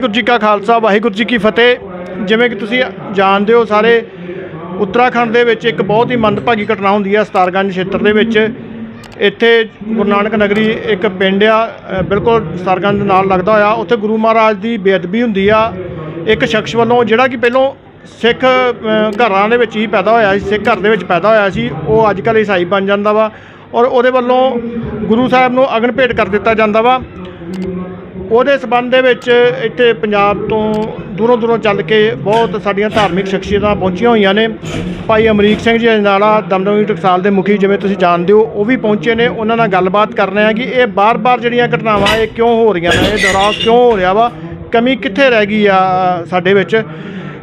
ਵਾਹਿਗੁਰੂ ਜੀ ਕਾ ਖਾਲਸਾ, ਵਾਹਿਗੁਰੂ ਜੀ ਕੀ ਫਤਿਹ। ਜਿਵੇਂ ਕਿ ਤੁਸੀਂ ਜਾਣਦੇ ਹੋ, ਸਾਰੇ ਉੱਤਰਾਖੰਡ ਦੇ ਵਿੱਚ ਇੱਕ ਬਹੁਤ ਹੀ ਮੰਦਭਾਗੀ ਘਟਨਾ ਹੁੰਦੀ ਹੈ ਸਤਾਰਗੰਜ ਖੇਤਰ ਦੇ ਵਿੱਚ। ਇੱਥੇ ਗੁਰੂ ਨਾਨਕ ਨਗਰੀ ਇੱਕ ਪਿੰਡ ਆ ਬਿਲਕੁਲ ਸਤਾਰਗੰਜ ਨਾਲ ਲੱਗਦਾ ਹੋਇਆ। ਉੱਥੇ ਗੁਰੂ ਮਹਾਰਾਜ ਦੀ ਬੇਅਦਬੀ ਹੁੰਦੀ ਆ। ਇੱਕ ਸ਼ਖਸ ਵੱਲੋਂ ਜਿਹੜਾ ਕਿ ਪਹਿਲੋਂ ਸਿੱਖ ਘਰਾਂ ਦੇ ਵਿੱਚ ਹੀ ਪੈਦਾ ਹੋਇਆ ਸੀ, ਸਿੱਖ ਘਰ ਦੇ ਵਿੱਚ ਪੈਦਾ ਹੋਇਆ ਸੀ। ਉਹ ਅੱਜ ਕੱਲ੍ਹ ਈਸਾਈ ਬਣ ਜਾਂਦਾ ਵਾ ਔਰ ਉਹਦੇ ਵੱਲੋਂ ਗੁਰੂ ਸਾਹਿਬ ਨੂੰ ਅਗਨ ਭੇਟ ਕਰ ਦਿੱਤਾ ਜਾਂਦਾ ਵਾ। ਉਹਦੇ ਸਬੰਧ ਦੇ ਵਿੱਚ ਇੱਥੇ ਪੰਜਾਬ ਤੋਂ ਦੂਰੋਂ ਦੂਰੋਂ ਚੱਲ ਕੇ ਬਹੁਤ ਸਾਡੀਆਂ ਧਾਰਮਿਕ ਸ਼ਖਸੀਅਤਾਂ ਪਹੁੰਚੀਆਂ ਹੋਈਆਂ ਨੇ। ਭਾਈ ਅਮਰੀਕ ਸਿੰਘ ਜੀ ਅਜਨਾਲਾ ਦਮਦਮੀ ਟਕਸਾਲ ਦੇ ਮੁਖੀ ਜਿਵੇਂ ਤੁਸੀਂ ਜਾਣਦੇ ਹੋ ਉਹ ਵੀ ਪਹੁੰਚੇ ਨੇ। ਉਹਨਾਂ ਨਾਲ ਗੱਲਬਾਤ ਕਰ ਰਹੇ ਆ ਕਿ ਇਹ ਬਾਰ-ਬਾਰ ਜਿਹੜੀਆਂ ਘਟਨਾਵਾਂ ਇਹ ਕਿਉਂ ਹੋ ਰਹੀਆਂ ਨੇ? ਇਹ ਦੁਹਰਾਅ ਕਿਉਂ ਹੋ ਰਿਹਾ ਵਾ? ਕਮੀ ਕਿੱਥੇ ਰਹਿ ਗਈ ਆ ਸਾਡੇ ਵਿੱਚ?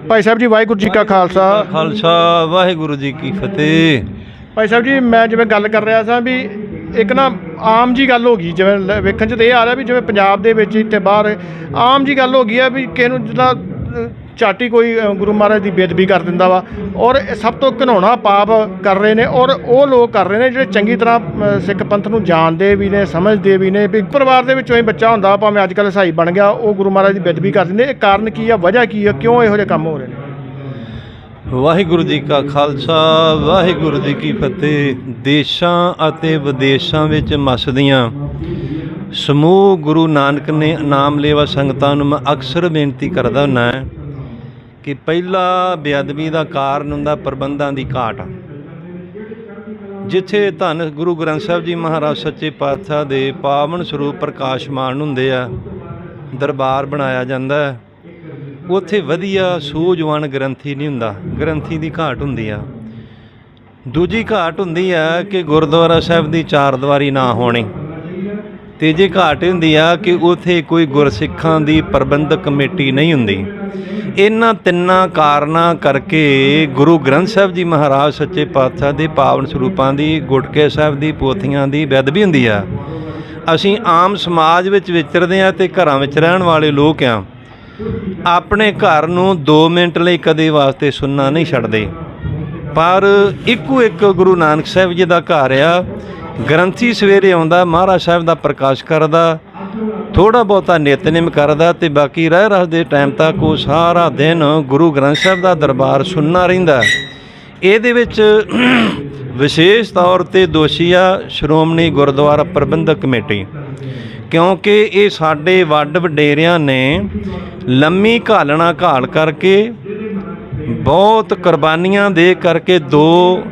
ਭਾਈ ਸਾਹਿਬ ਜੀ ਵਾਹਿਗੁਰੂ ਜੀ ਕਾ ਖਾਲਸਾ। ਖਾਲਸਾ ਵਾਹਿਗੁਰੂ ਜੀ ਕੀ ਫਤਿਹ। ਭਾਈ ਸਾਹਿਬ ਜੀ ਮੈਂ ਜਿਵੇਂ ਗੱਲ ਕਰ ਰਿਹਾ ਸਾਂ ਵੀ ਇੱਕ ਨਾ ਆਮ ਜੀ ਗੱਲ ਹੋ ਗਈ ਜਿਵੇਂ ਲ- ਵੇਖਣ 'ਚ ਤਾਂ ਇਹ ਆ ਰਿਹਾ ਵੀ ਜਿਵੇਂ ਪੰਜਾਬ ਦੇ ਵਿੱਚ ਇੱਥੇ ਬਾਹਰ ਆਮ ਜੀ ਗੱਲ ਹੋ ਗਈ ਆ ਵੀ ਕਿਸੇ ਨੂੰ ਜਿੱਦਾਂ ਅ, ਝੱਟ ਕੋਈ ਅ, ਗੁਰੂ ਮਹਾਰਾਜ ਦੀ ਬੇਅਦਬੀ ਕਰ ਦਿੰਦਾ ਵਾ ਔਰ ਇਹ ਸਭ ਤੋਂ ਘਿਨਾਉਣਾ ਪਾਪ ਕਰ ਰਹੇ ਨੇ ਔਰ ਉਹ ਲੋਕ ਕਰ ਰਹੇ ਨੇ ਜਿਹੜੇ ਚੰਗੀ ਤਰ੍ਹਾਂ ਅ, ਸਿੱਖ ਪੰਥ ਨੂੰ ਜਾਣਦੇ ਵੀ ਨੇ ਸਮਝਦੇ ਵੀ ਨੇ ਵੀ ਪਰਿਵਾਰ ਦੇ ਵਿੱਚੋਂ ਹੀ ਬੱਚਾ ਹੁੰਦਾ ਭਾਵੇਂ ਅੱਜ ਕੱਲ੍ਹ ਸਹਾਈ ਬਣ ਗਿਆ ਉਹ ਗੁਰੂ ਮਹਾਰਾਜ ਦੀ ਬੇਅਦਬੀ ਕਰ ਦਿੰਦੇ ਇਹ ਕਾਰਨ ਕੀ ਆ ਵਜ੍ਹਾ ਕੀ ਆ ਕਿਉਂ ਇਹੋ ਜਿਹੇ ਕੰਮ ਹੋ ਰਹੇ ਨੇ? ਵਾਹਿਗੁਰੂ ਜੀ ਕਾ ਖਾਲਸਾ, ਵਾਹਿਗੁਰੂ ਜੀ ਕੀ ਫਤਿਹ। ਦੇਸ਼ਾਂ ਅਤੇ ਵਿਦੇਸ਼ਾਂ ਵਿੱਚ ਮਸਦੀਆਂ। ਸਮੂਹ ਗੁਰੂ ਨਾਨਕ ਨੇ ਨਾਮ ਲੇਵਾ ਸੰਗਤਾਂ ਨੂੰ ਮੈਂ ਅਕਸਰ ਬੇਨਤੀ ਕਰਦਾ ਹੁੰਨਾ ਕਿ ਪਹਿਲਾ ਬੇਅਦਬੀ ਦਾ ਕਾਰਨ ਹੁੰਦਾ ਪ੍ਰਬੰਧਾਂ ਦੀ ਘਾਟ। ਜਿੱਥੇ ਧੰਨ ਗੁਰੂ ਗ੍ਰੰਥ ਸਾਹਿਬ ਜੀ ਮਹਾਰਾਜ ਸੱਚੇ ਪਾਤਸ਼ਾਹ ਦੇ ਪਾਵਨ ਸਰੂਪ ਪ੍ਰਕਾਸ਼ਮਾਨ ਹੁੰਦੇ ਆ, ਦਰਬਾਰ ਬਣਾਇਆ ਜਾਂਦਾ ਹੈ। ਉੱਥੇ ਵਧੀਆ ਸੂਝਵਾਨ ਗ੍ਰੰਥੀ ਨਹੀਂ ਹੁੰਦਾ। ਗ੍ਰੰਥੀ ਦੀ ਘਾਟ ਹੁੰਦੀ ਆ। ਦੂਜੀ ਘਾਟ ਹੁੰਦੀ ਆ ਕਿ ਗੁਰਦੁਆਰਾ ਸਾਹਿਬ ਦੀ ਚਾਰ ਦੀਵਾਰੀ ਨਾ ਹੋਣੀ। ਤੀਜੀ ਘਾਟ ਹੁੰਦੀ ਆ ਕਿ ਉਥੇ ਕੋਈ ਗੁਰਸਿੱਖਾਂ ਦੀ ਪ੍ਰਬੰਧਕ ਕਮੇਟੀ ਨਹੀਂ ਹੁੰਦੀ। ਇਹਨਾਂ ਤਿੰਨਾਂ ਕਾਰਨਾਂ ਕਰਕੇ ਗੁਰੂ ਗ੍ਰੰਥ ਸਾਹਿਬ ਜੀ ਮਹਾਰਾਜ ਸੱਚੇ ਪਾਤਸ਼ਾਹ ਦੇ ਪਾਵਨ ਸਰੂਪਾਂ ਦੀ, ਗੁਟਕੇ ਸਾਹਿਬ ਦੀ, ਪੋਥੀਆਂ ਦੀ ਬੇਅਦਬੀ ਹੁੰਦੀ ਆ। ਅਸੀਂ ਆਮ ਸਮਾਜ ਵਿੱਚ ਵਿਚਰਦੇ ਆ ਤੇ ਘਰਾਂ ਵਿੱਚ ਰਹਿਣ ਵਾਲੇ ਲੋਕ ਆ। ਆਪਣੇ ਘਰ ਨੂੰ 2 ਮਿੰਟ ਲਈ ਕਦੇ ਵਾਸਤੇ ਸੁਣਨਾ ਨਹੀਂ ਛੱਡਦੇ। ਪਰ ਇੱਕੋ ਇੱਕ ਗੁਰੂ ਨਾਨਕ ਸਾਹਿਬ ਜੀ ਦਾ ਘਰ ਆ। ਗ੍ਰੰਥੀ ਸਵੇਰੇ ਆਉਂਦਾ, ਮਹਾਰਾਜ ਸਾਹਿਬ ਦਾ ਪ੍ਰਕਾਸ਼ ਕਰਦਾ ਥੋੜਾ ਬਹੁਤਾ ਨਿਤਨੇਮ ਕਰਦਾ ਤੇ ਬਾਕੀ ਰਹਿ ਰਸ ਦੇ ਟਾਈਮ ਤੱਕ ਉਹ ਸਾਰਾ ਦਿਨ ਗੁਰੂ ਗ੍ਰੰਥ ਸਾਹਿਬ ਦਾ ਦਰਬਾਰ ਸੁਣਨਾ ਰਹਿੰਦਾ। ਇਹਦੇ ਵਿੱਚ ਵਿਸ਼ੇਸ਼ ਤੌਰ ਤੇ ਦੋਸ਼ੀ ਆ ਸ਼੍ਰੋਮਣੀ ਗੁਰਦੁਆਰਾ ਪ੍ਰਬੰਧਕ ਕਮੇਟੀ। ਕਿਉਂਕਿ ਇਹ ਸਾਡੇ ਵੱਡ ਵਡੇਰਿਆਂ ਨੇ ਲੰਮੀ ਘਾਲਣਾ ਘਾਲ ਕਰਕੇ ਬਹੁਤ ਕੁਰਬਾਨੀਆਂ ਦੇ ਕਰਕੇ ਦੋ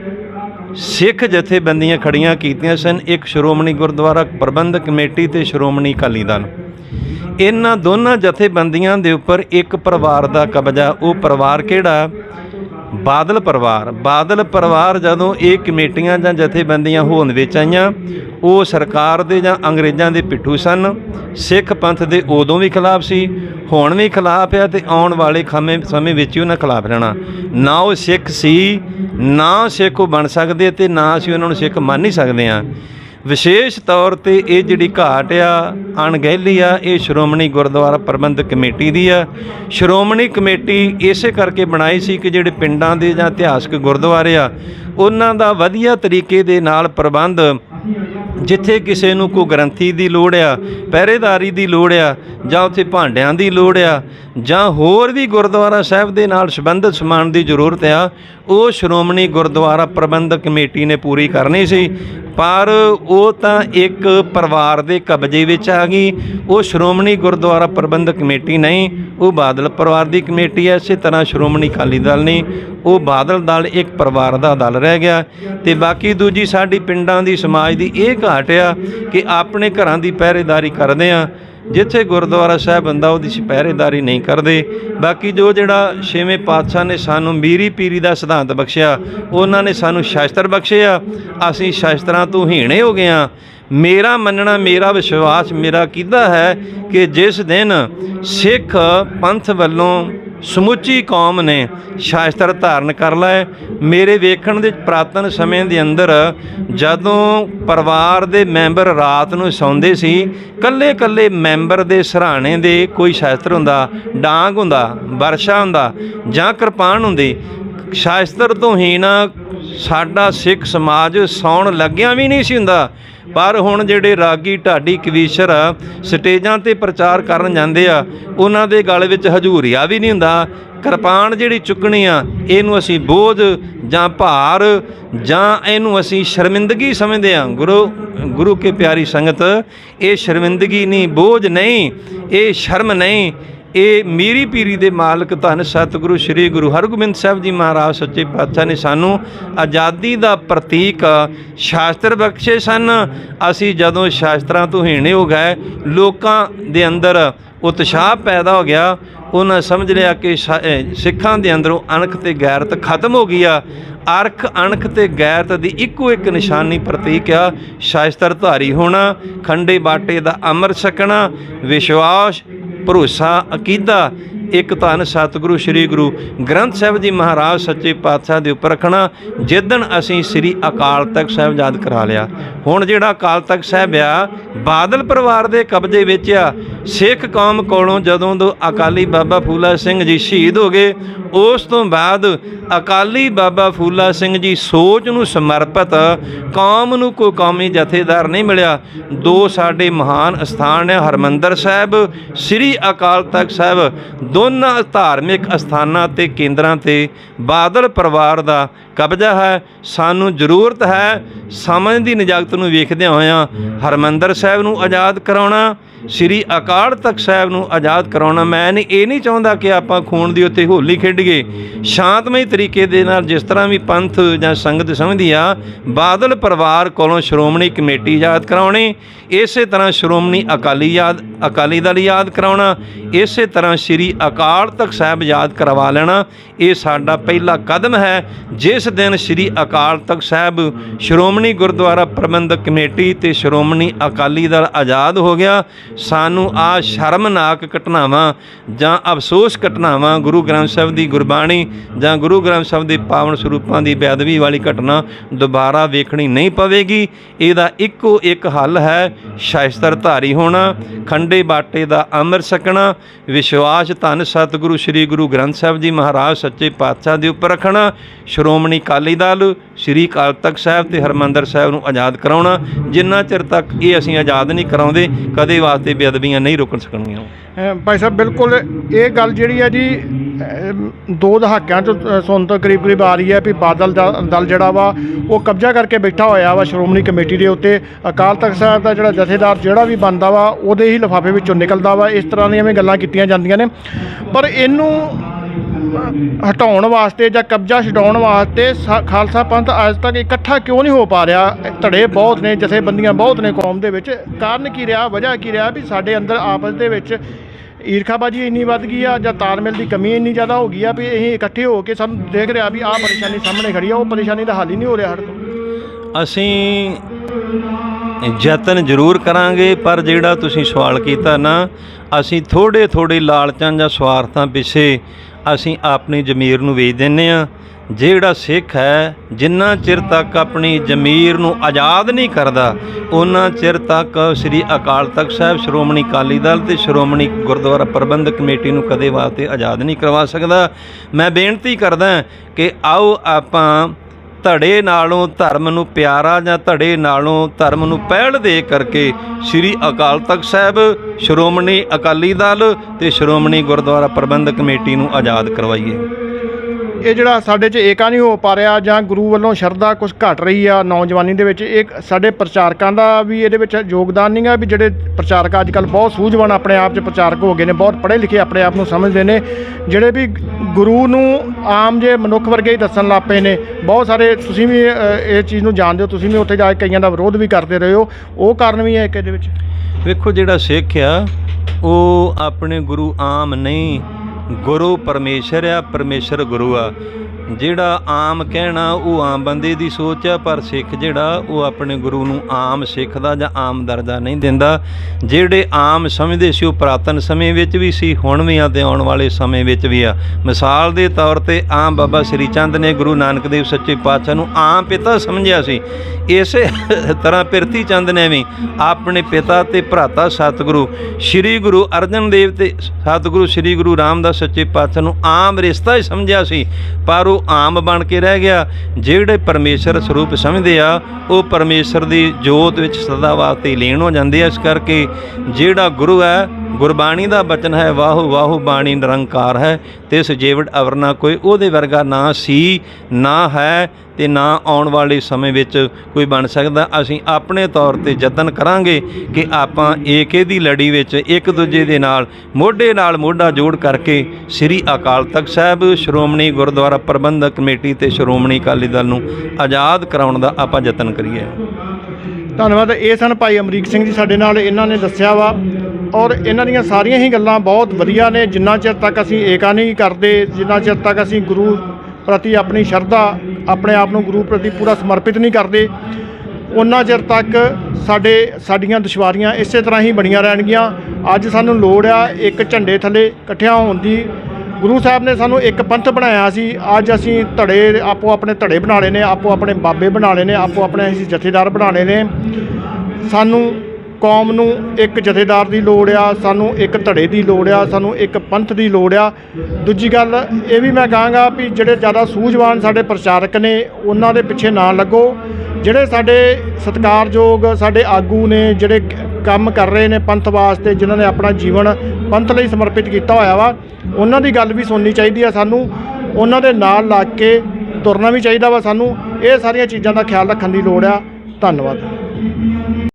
ਸਿੱਖ ਜਥੇਬੰਦੀਆਂ ਖੜੀਆਂ ਕੀਤੀਆਂ ਸਨ, ਇੱਕ ਸ਼੍ਰੋਮਣੀ ਗੁਰਦੁਆਰਾ ਪ੍ਰਬੰਧਕ ਕਮੇਟੀ ਤੇ ਸ਼੍ਰੋਮਣੀ ਅਕਾਲੀ ਦਲ। ਇਹਨਾਂ ਦੋਨਾਂ ਜਥੇਬੰਦੀਆਂ ਦੇ ਉੱਪਰ ਇੱਕ ਪਰਿਵਾਰ ਦਾ ਕਬਜ਼ਾ, ਉਹ ਪਰਿਵਾਰ ਕਿਹੜਾ? ਬਾਦਲ ਪਰਿਵਾਰ। ਬਾਦਲ ਪਰਿਵਾਰ ਜਦੋਂ ਇਹ ਕਮੇਟੀਆਂ ਜਾਂ ਜਥੇਬੰਦੀਆਂ ਹੋਣ ਵਿੱਚ ਆਈਆਂ, ਉਹ ਸਰਕਾਰ ਦੇ ਜਾਂ ਅੰਗਰੇਜ਼ਾਂ ਦੇ ਪਿੱਠੂ ਸਨ। ਸਿੱਖ ਪੰਥ ਦੇ ਉਦੋਂ ਵੀ ਖਿਲਾਫ ਸੀ, ਹੁਣ ਵੀ ਖਿਲਾਫ ਆ ਤੇ ਆਉਣ ਵਾਲੇ ਖਮੇ ਸਮੇਂ ਵਿੱਚ ਹੀ ਉਹਨਾਂ ਖਿਲਾਫ ਰਹਿਣਾ। ਨਾ ਉਹ ਸਿੱਖ ਸੀ, ਨਾ ਸਿੱਖ ਉਹ ਬਣ ਸਕਦੇ ਤੇ ਨਾ ਅਸੀਂ ਉਹਨਾਂ ਨੂੰ ਸਿੱਖ ਮੰਨ ਨਹੀਂ ਸਕਦੇ ਆ ਵਿਸ਼ੇਸ਼ ਤੌਰ ਤੇ ਇਹ ਜਿਹੜੀ ਘਾਟ ਆ, ਅਣਗਹਿਲੀ ਆ, ਇਹ ਸ਼੍ਰੋਮਣੀ ਗੁਰਦੁਆਰਾ ਪ੍ਰਬੰਧਕ ਕਮੇਟੀ ਦੀ ਆ। ਸ਼੍ਰੋਮਣੀ ਕਮੇਟੀ ਇਸੇ ਕਰਕੇ ਬਣਾਈ ਸੀ ਕਿ ਜਿਹੜੇ ਪਿੰਡਾਂ ਦੇ ਜਾਂ ਇਤਿਹਾਸਕ ਗੁਰਦੁਆਰੇ ਆ, ਉਹਨਾਂ ਦਾ ਵਧੀਆ ਤਰੀਕੇ ਦੇ ਨਾਲ ਪ੍ਰਬੰਧ, ਜਿੱਥੇ ਕਿਸੇ ਨੂੰ ਕੋਈ ਗ੍ਰੰਥੀ ਦੀ ਲੋੜ ਆ, ਪਹਿਰੇਦਾਰੀ ਦੀ ਲੋੜ ਆ, ਜਾਂ ਉੱਥੇ ਭਾਂਡਿਆਂ ਦੀ ਲੋੜ ਆ, ਜਾਂ ਹੋਰ ਵੀ ਗੁਰਦੁਆਰਾ ਸਾਹਿਬ ਦੇ ਨਾਲ ਸੰਬੰਧਿਤ ਸਮਾਨ ਦੀ ਜ਼ਰੂਰਤ ਆ ਉਹ ਸ਼੍ਰੋਮਣੀ ਗੁਰਦੁਆਰਾ ਪ੍ਰਬੰਧਕ ਕਮੇਟੀ ਨੇ ਪੂਰੀ ਕਰਨੀ ਸੀ, ਪਰ ਉਹ ਤਾਂ ਇੱਕ ਪਰਿਵਾਰ ਦੇ ਕਬਜ਼ੇ ਵਿੱਚ ਆ ਗਈ। ਉਹ ਸ਼੍ਰੋਮਣੀ ਗੁਰਦੁਆਰਾ ਪ੍ਰਬੰਧਕ ਕਮੇਟੀ ਨਹੀਂ, ਉਹ ਬਾਦਲ ਪਰਿਵਾਰ ਦੀ ਕਮੇਟੀ ਹੈ, ਇਸੇ ਤਰ੍ਹਾਂ ਸ਼੍ਰੋਮਣੀ ਅਕਾਲੀ ਦਲ ਨਹੀਂ, ਉਹ ਬਾਦਲ ਦਲ ਇੱਕ ਪਰਿਵਾਰ ਦਾ ਦਲ ਰਹਿ ਗਿਆ। ਤੇ ਬਾਕੀ ਦੂਜੀ ਸਾਡੀ ਪਿੰਡਾਂ ਦੀ ਸਮਾਜ ਦੀ ਇਹ ਘਾਟ ਆ ਕਿ ਆਪਣੇ ਘਰਾਂ ਦੀ ਪਹਿਰੇਦਾਰੀ ਕਰਦੇ ਆ। ਜਿੱਥੇ ਗੁਰਦੁਆਰਾ ਸਾਹਿਬ ਹੁੰਦਾ, ਉਹਦੀ ਪਹਿਰੇਦਾਰੀ ਨਹੀਂ ਕਰਦੇ। ਬਾਕੀ ਜੋ ਜਿਹੜਾ ਛੇਵੇਂ ਪਾਤਸ਼ਾਹ ਨੇ ਸਾਨੂੰ ਮੀਰੀ ਪੀਰੀ ਦਾ ਸਿਧਾਂਤ ਬਖਸ਼ਿਆ, ਉਹਨਾਂ ਨੇ ਸਾਨੂੰ ਸ਼ਾਸਤਰ ਬਖਸ਼ਿਆ। ਅਸੀਂ ਸ਼ਾਸਤਰਾਂ ਤੋਂ ਹੀਣੇ ਹੋ ਗਏ ਆ ਮੇਰਾ ਮੰਨਣਾ, ਮੇਰਾ ਵਿਸ਼ਵਾਸ, ਮੇਰਾ ਕਿੱਦਾ ਹੈ ਕਿ ਜਿਸ ਦਿਨ ਸਿੱਖ ਪੰਥ ਵੱਲੋਂ ਸਮੁੱਚੀ ਕੌਮ ਨੇ ਸ਼ਾਸਤਰ ਧਾਰਨ ਕਰ ਲਏ। ਮੇਰੇ ਵੇਖਣ ਦੇ ਪ੍ਰਾਤਨ ਸਮੇਂ ਦੇ ਅੰਦਰ ਜਦੋਂ ਪਰਿਵਾਰ ਦੇ ਮੈਂਬਰ ਰਾਤ ਨੂੰ ਸੌਂਦੇ ਸੀ ਕੱਲੇ ਕੱਲੇ ਮੈਂਬਰ ਦੇ ਸਰਾਣੇ ਦੇ ਕੋਈ ਸ਼ਾਸਤਰ ਹੁੰਦਾ, ਡਾਂਗ ਹੁੰਦਾ, ਵਰਸ਼ਾ ਹੁੰਦਾ ਜਾਂ ਕਿਰਪਾਨ ਹੁੰਦੀ, ਸ਼ਾਸਤਰ ਤੋਂ ਹੀ ਨਾ ਸਾਡਾ ਸਿੱਖ ਸਮਾਜ ਸੌਣ ਲੱਗਿਆ ਵੀ ਨਹੀਂ ਸੀ ਹੁੰਦਾ। ਪਰ ਹੁਣ ਜਿਹੜੇ ਰਾਗੀ ਢਾਡੀ ਕਵੀਸ਼ਰ ਆ, ਸਟੇਜਾਂ ਤੇ ਪ੍ਰਚਾਰ ਕਰਨ ਜਾਂਦੇ ਆ, ਉਹਨਾਂ ਦੇ ਗਲ ਵਿੱਚ ਹਜੂਰੀਆ ਵੀ ਨਹੀਂ ਹੁੰਦਾ। ਕਿਰਪਾਨ ਜਿਹੜੀ ਚੁੱਕਣੀ ਆ, ਇਹਨੂੰ ਅਸੀਂ ਬੋਝ ਜਾਂ ਭਾਰ ਜਾਂ ਇਹਨੂੰ ਅਸੀਂ ਸ਼ਰਮਿੰਦਗੀ ਸਮਝਦੇ ਆ। ਗੁਰੂ ਗੁਰੂ ਕੇ ਪਿਆਰੀ ਸੰਗਤ, ਇਹ ਸ਼ਰਮਿੰਦਗੀ ਨਹੀਂ, ਬੋਝ ਨਹੀਂ, ਇਹ ਸ਼ਰਮ ਨਹੀਂ ਇਹ ਮੀਰੀ ਪੀਰੀ ਦੇ ਮਾਲਕ ਧੰਨ ਸਤਿਗੁਰੂ ਸ੍ਰੀ ਗੁਰੂ ਹਰਗੋਬਿੰਦ ਸਾਹਿਬ ਜੀ ਮਹਾਰਾਜ ਸੱਚੇ ਪਾਤਸ਼ਾਹ ਨੇ ਸਾਨੂੰ ਆਜ਼ਾਦੀ ਦਾ ਪ੍ਰਤੀਕ ਸ਼ਾਸਤਰ ਬਖਸ਼ੇ ਸਨ। ਅਸੀਂ ਜਦੋਂ ਸ਼ਾਸਤਰਾਂ ਤੋਂ ਹੀਣੇ ਹੋ ਗਏ, ਲੋਕਾਂ ਦੇ ਅੰਦਰ ਉਤਸ਼ਾਹ ਪੈਦਾ ਹੋ ਗਿਆ। ਉਹਨਾਂ ਸਮਝ ਲਿਆ ਕਿ ਸਿੱਖਾਂ ਦੇ ਅੰਦਰੋਂ ਅਣਖ ਤੇ ਗੈਰਤ ਖਤਮ ਹੋ ਗਈ ਆ। ਅਰਖ ਅਣਖ ਤੇ ਗੈਰਤ ਦੀ ਇੱਕੋ ਇੱਕ ਨਿਸ਼ਾਨੀ ਪ੍ਰਤੀਕ ਆ ਸ਼ਾਸਤਰ ਧਾਰੀ ਹੋਣਾ, ਖੰਡੇ ਬਾਟੇ ਦਾ ਅਮਰ ਛਕਣਾ ਵਿਸ਼ਵਾਸ ਭਰੋਸਾ ਅਕੀਦਾ ਇੱਕ ਧੰਨ ਸਤਿਗੁਰੂ ਸ੍ਰੀ ਗੁਰੂ ਗ੍ਰੰਥ ਸਾਹਿਬ ਜੀ ਮਹਾਰਾਜ ਸੱਚੇ ਪਾਤਸ਼ਾਹ ਦੇ ਉੱਪਰ ਰੱਖਣਾ, ਜਿੱਦਣ ਅਸੀਂ ਸ੍ਰੀ ਅਕਾਲ ਤਖਤ ਸਾਹਿਬ ਯਾਦ ਕਰਾ ਲਿਆ। ਹੁਣ ਜਿਹੜਾ ਅਕਾਲ ਤਖਤ ਸਾਹਿਬ ਆ, ਬਾਦਲ ਪਰਿਵਾਰ ਦੇ ਕਬਜ਼ੇ ਵਿੱਚ ਆ, ਸਿੱਖ ਕੌਮ ਕੋਲੋਂ ਜਦੋਂ ਤੋਂ ਅਕਾਲੀ ਬਾਬਾ ਫੂਲਾ ਸਿੰਘ ਜੀ ਸ਼ਹੀਦ ਹੋ ਗਏ, ਉਸ ਤੋਂ ਬਾਅਦ ਅਕਾਲੀ ਬਾਬਾ ਫੂਲਾ ਸਿੰਘ ਜੀ ਸੋਚ ਨੂੰ ਸਮਰਪਿਤ ਕੌਮ ਨੂੰ ਕੋਈ ਕੌਮੀ ਜਥੇਦਾਰ ਨਹੀਂ ਮਿਲਿਆ। ਦੋ ਸਾਡੇ ਮਹਾਨ ਸਥਾਨ ਹੈ ਹਰਮੰਦਰ ਸਾਹਿਬ, ਸ੍ਰੀ ਅਕਾਲ ਤਖਤ ਸਾਹਿਬ ਦੋਨਾਂ ਧਾਰਮਿਕ ਅਸਥਾਨਾਂ ਤੇ ਕੇਂਦਰਾਂ ਤੇ ਬਾਦਲ ਪਰਿਵਾਰ ਦਾ ਕਬਜ਼ਾ ਹੈ। ਸਾਨੂੰ ਜ਼ਰੂਰਤ ਹੈ ਸਮਝ ਦੀ ਨਜਾਕਤ ਨੂੰ ਵੇਖਦਿਆਂ ਹੋਇਆਂ ਹਰਮੰਦਰ ਸਾਹਿਬ ਨੂੰ ਆਜ਼ਾਦ ਕਰਾਉਣਾ, ਸ੍ਰੀ ਅਕਾਲ ਤਖਤ ਸਾਹਿਬ ਨੂੰ ਆਜ਼ਾਦ ਕਰਾਉਣਾ। ਮੈਂ ਨਹੀਂ, ਇਹ ਨਹੀਂ ਚਾਹੁੰਦਾ ਕਿ ਆਪਾਂ ਖੂਨ ਦੀ ਉੱਤੇ ਹੋਲੀ ਖੇਡੀਏ ਸ਼ਾਂਤਮਈ ਤਰੀਕੇ ਦੇ ਨਾਲ ਜਿਸ ਤਰ੍ਹਾਂ ਵੀ ਪੰਥ ਜਾਂ ਸੰਗਤ ਸਮਝਦੀ ਆ, ਬਾਦਲ ਪਰਿਵਾਰ ਕੋਲੋਂ ਸ਼੍ਰੋਮਣੀ ਕਮੇਟੀ ਯਾਦ ਕਰਾਉਣੀ, ਇਸੇ ਤਰ੍ਹਾਂ ਸ਼੍ਰੋਮਣੀ ਅਕਾਲੀ ਯਾਦ ਅਕਾਲੀ ਦਲ ਯਾਦ ਕਰਾਉਣਾ, ਇਸੇ ਤਰ੍ਹਾਂ ਸ੍ਰੀ ਅਕਾਲ ਤਖਤ ਸਾਹਿਬ ਯਾਦ ਕਰਵਾ ਲੈਣਾ। ਇਹ ਸਾਡਾ ਪਹਿਲਾ ਕਦਮ ਹੈ। ਜਿਸ ਦਿਨ ਸ੍ਰੀ ਅਕਾਲ ਤਖਤ ਸਾਹਿਬ ਸ਼੍ਰੋਮਣੀ ਗੁਰਦੁਆਰਾ ਪ੍ਰਬੰਧਕ ਕਮੇਟੀ ਤੇ ਸ਼੍ਰੋਮਣੀ ਅਕਾਲੀ ਦਲ ਆਜ਼ਾਦ ਹੋ ਗਿਆ, ਸਾਨੂੰ ਆ ਸ਼ਰਮਨਾਕ ਘਟਨਾਵਾਂ ਜਾਂ ਅਫਸੋਸ ਘਟਨਾਵਾਂ, ਗੁਰੂ ਗ੍ਰੰਥ ਸਾਹਿਬ ਦੀ ਗੁਰਬਾਣੀ ਜਾਂ ਗੁਰੂ ਗ੍ਰੰਥ ਸਾਹਿਬ ਦੇ ਪਾਵਨ ਸਰੂਪਾਂ ਦੀ ਬੇਅਦਬੀ ਵਾਲੀ ਘਟਨਾ ਦੁਬਾਰਾ ਵੇਖਣੀ ਨਹੀਂ ਪਵੇਗੀ। ਇਹਦਾ ਇੱਕੋ ਇੱਕ ਹੱਲ ਹੈ ਸ਼ਾਸਤਰ ਧਾਰੀ ਹੋਣਾ, ਖੰਡੇ ਬਾਟੇ ਦਾ ਅੰਮ੍ਰਿਤ ਛਕਣਾ, ਵਿਸ਼ਵਾਸ ਧੰਨ ਸਤਿਗੁਰੂ ਸ੍ਰੀ ਗੁਰੂ ਗ੍ਰੰਥ ਸਾਹਿਬ ਜੀ ਮਹਾਰਾਜ ਸੱਚੇ ਪਾਤਸ਼ਾਹ ਦੇ ਉੱਪਰ ਰੱਖਣਾ, ਸ਼੍ਰੋਮਣੀ ਅਕਾਲੀ ਦਲ, ਸ੍ਰੀ ਅਕਾਲ ਤਖਤ ਸਾਹਿਬ ਤੇ ਹਰਮੰਦਰ ਸਾਹਿਬ ਨੂੰ ਆਜ਼ਾਦ ਕਰਾਉਣਾ, ਜਿੰਨਾ ਚਿਰ ਤੱਕ ਇਹ ਅਸੀਂ ਆਜ਼ਾਦ ਨਹੀਂ ਕਰਾਉਂਦੇ, ਕਦੇ ਵਾਸਤੇ ਬੇਅਦਬੀਆਂ ਨਹੀਂ ਰੋਕਣ ਸਕਣਗੀਆਂ। ਭਾਈ ਸਾਹਿਬ, ਬਿਲਕੁਲ ਇਹ ਗੱਲ ਜਿਹੜੀ ਹੈ ਜੀ ਦੋ ਦਹਾਕਿਆਂ ਤੋਂ ਅਹ ਸੁਣ ਤੋਂ ਕਰੀਬ ਕਰੀਬ ਆ ਰਹੀ ਹੈ ਵੀ ਬਾਦਲ ਦਾ ਦਲ ਜਿਹੜਾ ਵਾ, ਉਹ ਕਬਜ਼ਾ ਕਰਕੇ ਬੈਠਾ ਹੋਇਆ ਵਾ ਸ਼੍ਰੋਮਣੀ ਕਮੇਟੀ ਦੇ ਉੱਤੇ। ਅਕਾਲ ਤਖਤ ਸਾਹਿਬ ਦਾ ਜਿਹੜਾ ਜਥੇਦਾਰ ਜਿਹੜਾ ਵੀ ਬਣਦਾ ਵਾ, ਉਹਦੇ ਹੀ ਲਿਫਾਫੇ ਵਿੱਚੋਂ ਨਿਕਲਦਾ ਵਾ। ਇਸ ਤਰ੍ਹਾਂ ਦੀਆਂ ਵੀ ਗੱਲਾਂ ਕੀਤੀਆਂ ਜਾਂਦੀਆਂ ਨੇ। ਪਰ ਇਹਨੂੰ ਹਟਾਉਣ ਵਾਸਤੇ ਜਾਂ ਕਬਜ਼ਾ ਛਡਾਉਣ ਵਾਸਤੇ ਸਾ- ਖਾਲਸਾ ਪੰਥ ਅੱਜ ਤੱਕ ਇਕੱਠਾ ਕਿਉਂ ਨਹੀਂ ਹੋ ਪਾ ਰਿਹਾ? ਧੜੇ ਬਹੁਤ ਨੇ, ਜਥੇਬੰਦੀਆਂ ਬਹੁਤ ਨੇ ਕੌਮ ਦੇ ਵਿੱਚ। ਕਾਰਨ ਕੀ ਰਿਹਾ? ਵਜ੍ਹਾ ਕੀ ਰਿਹਾ? ਵੀ ਸਾਡੇ ਅੰਦਰ ਆਪਸ ਦੇ ਵਿੱਚ ਈਰਖਾਬਾਜੀ ਇੰਨੀ ਵੱਧ ਗਈ ਆ ਜਾਂ ਤਾਲਮੇਲ ਦੀ ਕਮੀ ਇੰਨੀ ਜ਼ਿਆਦਾ ਹੋ ਗਈ ਆ ਵੀ ਅਸੀਂ ਇਕੱਠੇ ਹੋ ਕੇ ਸਾਨੂੰ ਦੇਖ ਰਿਹਾ ਵੀ ਆਹ ਪਰੇਸ਼ਾਨੀ ਸਾਹਮਣੇ ਖੜੀ ਆ, ਉਹ ਪਰੇਸ਼ਾਨੀ ਦਾ ਹੱਲ ਹੀ ਨਹੀਂ ਹੋ ਰਿਹਾ ਸਾਡੇ ਤੋਂ। ਅਸੀਂ ਯਤਨ ਜ਼ਰੂਰ ਕਰਾਂਗੇ, ਪਰ ਜਿਹੜਾ ਤੁਸੀਂ ਸਵਾਲ ਕੀਤਾ ਨਾ, ਅਸੀਂ ਥੋੜੇ ਥੋੜੇ ਲਾਲਚਾਂ ਜਾਂ ਸਵਾਰਥਾਂ ਪਿੱਛੇ ਅਸੀਂ ਆਪਣੀ ਜ਼ਮੀਰ ਨੂੰ ਵੇਚ ਦਿੰਨੇ ਆ। ਜਿਹੜਾ ਸਿੱਖ ਹੈ, ਜਿੰਨਾ ਚਿਰ ਤੱਕ ਆਪਣੀ ਜ਼ਮੀਰ ਨੂੰ ਆਜ਼ਾਦ ਨਹੀਂ ਕਰਦਾ ਉਹਨਾਂ ਚਿਰ ਤੱਕ ਸ੍ਰੀ ਅਕਾਲ ਤਖਤ ਸਾਹਿਬ, ਸ਼੍ਰੋਮਣੀ ਅਕਾਲੀ ਦਲ ਤੇ ਸ਼੍ਰੋਮਣੀ ਗੁਰਦੁਆਰਾ ਪ੍ਰਬੰਧਕ ਕਮੇਟੀ ਨੂੰ ਕਦੇ ਵਾਸਤੇ ਆਜ਼ਾਦ ਨਹੀਂ ਕਰਵਾ ਸਕਦਾ। ਮੈਂ ਬੇਨਤੀ ਕਰਦਾ ਕਿ ਆਓ ਆਪਾਂ ਧੜੇ ਨਾਲੋਂ ਧਰਮ ਨੂੰ ਪਿਆਰਾ ਜਾਂ ਧੜੇ ਨਾਲੋਂ ਧਰਮ ਨੂੰ ਪਹਿਲ ਦੇ ਕਰਕੇ ਸ੍ਰੀ ਅਕਾਲ ਤਖਤ ਸਾਹਿਬ, ਸ਼੍ਰੋਮਣੀ ਅਕਾਲੀ ਦਲ ਤੇ ਸ਼੍ਰੋਮਣੀ ਗੁਰਦੁਆਰਾ ਪ੍ਰਬੰਧਕ ਕਮੇਟੀ ਨੂੰ ਆਜ਼ਾਦ ਕਰਵਾਈਏ। ਇਹ ਜਿਹੜਾ ਸਾਡੇ 'ਚ ਏਕਾ ਨਹੀਂ ਹੋ ਪਾ ਰਿਹਾ ਜਾਂ ਗੁਰੂ ਵੱਲੋਂ ਸ਼ਰਧਾ ਕੁਝ ਘਟ ਰਹੀ ਆ ਨੌਜਵਾਨੀ ਦੇ ਵਿੱਚ, ਇਹ ਸਾਡੇ ਪ੍ਰਚਾਰਕਾਂ ਦਾ ਵੀ ਇਹਦੇ ਵਿੱਚ ਯੋਗਦਾਨ ਨਹੀਂ ਆ ਵੀ ਜਿਹੜੇ ਪ੍ਰਚਾਰਕ ਅੱਜ ਕੱਲ ਬਹੁਤ ਸੂਝਵਾਨ ਆਪਣੇ ਆਪ 'ਚ ਪ੍ਰਚਾਰਕ ਹੋ ਗਏ ਨੇ, ਬਹੁਤ ਪੜ੍ਹੇ ਲਿਖੇ ਆਪਣੇ ਆਪ ਨੂੰ ਸਮਝਦੇ ਨੇ, ਜਿਹੜੇ ਵੀ ਗੁਰੂ ਨੂੰ ਆਮ ਜੇ ਮਨੁੱਖ ਵਰਗੇ ਹੀ ਦੱਸਣ ਲੱਗ ਪਏ ਨੇ, ਬਹੁਤ ਸਾਰੇ ਤੁਸੀਂ ਵੀ ਇਹ ਚੀਜ਼ ਨੂੰ ਜਾਣਦੇ ਹੋ, ਤੁਸੀਂ ਵੀ ਉੱਥੇ ਜਾ ਕੇ ਕਈਆਂ ਦਾ ਵਿਰੋਧ ਵੀ ਕਰਦੇ ਰਹੇ ਹੋ, ਉਹ ਕਾਰਨ ਵੀ ਹੈ ਇੱਕ ਇਹਦੇ ਵਿੱਚ? ਵੇਖੋ ਜਿਹੜਾ ਸਿੱਖ ਆ, ਉਹ ਆਪਣੇ ਗੁਰੂ ਆਮ ਨਹੀਂ ਗੁਰੂ ਪਰਮੇਸ਼ਰ ਆ ਪਰਮੇਸ਼ਰ ਗੁਰੂ ਆ। ਜਿਹੜਾ ਆਮ ਕਹਿਣਾ, ਉਹ ਆਮ ਬੰਦੇ ਦੀ ਸੋਚ ਆ, ਪਰ ਸਿੱਖ ਜਿਹੜਾ, ਉਹ ਆਪਣੇ ਗੁਰੂ ਨੂੰ ਆਮ ਸਿੱਖ ਦਾ ਜਾਂ ਆਮ ਦਰਜਾ ਨਹੀਂ ਦਿੰਦਾ। ਜਿਹੜੇ ਆਮ ਸਮਝਦੇ ਸੀ, ਉਹ ਪੁਰਾਤਨ ਸਮੇਂ ਵਿੱਚ ਵੀ ਸੀ, ਹੁਣ ਵੀ ਆ ਤੇ ਆਉਣ ਵਾਲੇ ਸਮੇਂ ਵਿੱਚ ਵੀ ਆ। ਮਿਸਾਲ ਦੇ ਤੌਰ ਤੇ ਆਮ ਬਾਬਾ ਸ੍ਰੀ ਚੰਦ ਨੇ ਗੁਰੂ ਨਾਨਕ ਦੇਵ ਸੱਚੇ ਪਾਤਸ਼ਾਹ ਨੂੰ ਆਮ ਪਿਤਾ ਸਮਝਿਆ ਸੀ। ਇਸੇ ਤਰ੍ਹਾਂ ਪਿਰਥੀ ਚੰਦ ਨੇ ਵੀ ਆਪਣੇ ਪਿਤਾ ਤੇ ਭਰਾਤਾ ਸਤਿਗੁਰੂ, ਸ੍ਰੀ ਗੁਰੂ ਅਰਜਨ ਦੇਵ ਤੇ ਸਤਿਗੁਰੂ ਸ੍ਰੀ ਗੁਰੂ ਰਾਮਦਾਸ ਸੱਚੇ ਪਾਤਸ਼ਾਹ ਨੂੰ ਆਮ ਰਿਸ਼ਤਾ ਹੀ ਸਮਝਿਆ ਸੀ। ਪਰ ਉਹ ਆਮ ਬਣ ਕੇ ਰਹਿ ਗਿਆ, ਜਿਹੜੇ ਪਰਮੇਸ਼ਰ ਸਰੂਪ ਸਮਝਦੇ ਆ, ਉਹ ਪਰਮੇਸ਼ਰ ਦੀ ਜੋਤ ਵਿੱਚ ਸਦਾ ਵਾਸਤੇ ਲੀਨ ਹੋ ਜਾਂਦੇ ਆ। ਇਸ ਕਰਕੇ ਜਿਹੜਾ ਗੁਰੂ ਹੈ ਗੁਰਬਾਣੀ ਦਾ ਬਚਨ ਹੈ, ਵਾਹੋ ਵਾਹੋ ਬਾਣੀ ਨਿਰੰਕਾਰ ਹੈ, ਤੇ ਇਸ ਅਵਰਨਾ ਕੋਈ ਉਹਦੇ ਵਰਗਾ ਨਾ ਸੀ, ਨਾ ਹੈ, ਤੇ ਨਾ ਆਉਣ ਵਾਲੇ ਸਮੇਂ ਵਿੱਚ ਕੋਈ ਬਣ ਸਕਦਾ। ਅਸੀਂ ਆਪਣੇ ਤੌਰ ਤੇ ਯਤਨ ਕਰਾਂਗੇ ਕਿ ਆਪਾਂ ਏਕੇ ਦੀ ਲੜੀ ਵਿੱਚ ਇੱਕ ਦੂਜੇ ਦੇ ਨਾਲ, ਮੋਢੇ ਨਾਲ ਮੋਢਾ ਜੋੜ ਕਰਕੇ ਸ੍ਰੀ ਅਕਾਲ ਤਖਤ ਸਾਹਿਬ, ਸ਼੍ਰੋਮਣੀ ਗੁਰਦੁਆਰਾ ਪ੍ਰਬੰਧਕ ਕਮੇਟੀ ਤੇ ਸ਼੍ਰੋਮਣੀ ਅਕਾਲੀ ਦਲ ਨੂੰ ਆਜ਼ਾਦ ਕਰਾਉਣ ਦਾ ਆਪਾਂ ਯਤਨ ਕਰੀਏ। ਧੰਨਵਾਦ। ਇਹ ਸਨ ਭਾਈ ਅਮਰੀਕ ਸਿੰਘ ਜੀ ਸਾਡੇ ਨਾਲ, ਇਹਨਾਂ ਨੇ ਦੱਸਿਆ ਵਾ। ਔਰ ਇਹਨਾਂ ਦੀਆਂ ਸਾਰੀਆਂ ਹੀ ਗੱਲਾਂ ਬਹੁਤ ਵਧੀਆ ਨੇ। ਜਿੰਨਾ ਚਿਰ ਤੱਕ ਅਸੀਂ ਏਕਾ ਨਹੀਂ ਕਰਦੇ, ਜਿੰਨਾ ਚਿਰ ਤੱਕ ਅਸੀਂ ਗੁਰੂ ਪ੍ਰਤੀ ਆਪਣੀ ਸ਼ਰਧਾ, ਆਪਣੇ ਆਪ ਨੂੰ ਗੁਰੂ ਪ੍ਰਤੀ ਪੂਰਾ ਸਮਰਪਿਤ ਨਹੀਂ ਕਰਦੇ ਉਹਨਾਂ ਚਿਰ ਤੱਕ ਸਾਡੇ, ਸਾਡੀਆਂ ਦੁਸ਼ਵਾਰੀਆਂ ਇਸੇ ਤਰ੍ਹਾਂ ਹੀ ਬਣੀਆਂ ਰਹਿਣਗੀਆਂ। ਅੱਜ ਸਾਨੂੰ ਲੋੜ ਆ ਇੱਕ ਝੰਡੇ ਥੱਲੇ ਇਕੱਠਿਆਂ ਹੋਣ ਦੀ। ਗੁਰੂ ਸਾਹਿਬ ਨੇ ਸਾਨੂੰ ਇੱਕ ਪੰਥ ਬਣਾਇਆ ਸੀ। ਅੱਜ ਅਸੀਂ ਧੜੇ ਆਪੋ ਆਪਣੇ ਧੜੇ ਬਣਾ ਲਏ ਨੇ, ਆਪੋ ਆਪਣੇ ਬਾਬੇ ਬਣਾ ਲਏ ਨੇ, ਆਪੋ ਆਪਣੇ ਅਸੀਂ ਜਥੇਦਾਰ ਬਣਾ ਲਏ ਨੇ। ਸਾਨੂੰ ਕੌਮ ਨੂੰ ਇੱਕ ਜਥੇਦਾਰ ਦੀ ਲੋੜ ਆ, ਸਾਨੂੰ ਇੱਕ ਧੜੇ ਦੀ ਲੋੜ ਆ, ਸਾਨੂੰ ਇੱਕ ਪੰਥ ਦੀ ਲੋੜ ਆ। ਦੂਜੀ ਗੱਲ ਇਹ ਵੀ ਮੈਂ ਕਹਾਂਗਾ ਵੀ ਜਿਹੜੇ ਜ਼ਿਆਦਾ ਸੂਝਵਾਨ ਸਾਡੇ ਪ੍ਰਚਾਰਕ ਨੇ, ਉਹਨਾਂ ਦੇ ਪਿੱਛੇ ਨਾ ਲੱਗੋ। ਜਿਹੜੇ ਸਾਡੇ ਸਤਿਕਾਰਯੋਗ, ਸਾਡੇ ਆਗੂ ਨੇ, ਜਿਹੜੇ ਕੰਮ ਕਰ ਰਹੇ ਨੇ ਪੰਥ ਵਾਸਤੇ, ਜਿਨ੍ਹਾਂ ਨੇ ਆਪਣਾ ਜੀਵਨ ਪੰਥ ਲਈ ਸਮਰਪਿਤ ਕੀਤਾ ਹੋਇਆ ਵਾ। ਉਹਨਾਂ ਦੀ ਗੱਲ ਵੀ ਸੁਣਨੀ ਚਾਹੀਦੀ ਆ ਸਾਨੂੰ। ਉਹਨਾਂ ਦੇ ਨਾਲ ਲੱਗ ਕੇ ਤੁਰਨਾ ਵੀ ਚਾਹੀਦਾ ਵਾ ਸਾਨੂੰ। ਇਹ ਸਾਰੀਆਂ ਚੀਜ਼ਾਂ ਦਾ ਖਿਆਲ ਰੱਖਣ ਦੀ ਲੋੜ ਆ। ਧੰਨਵਾਦ।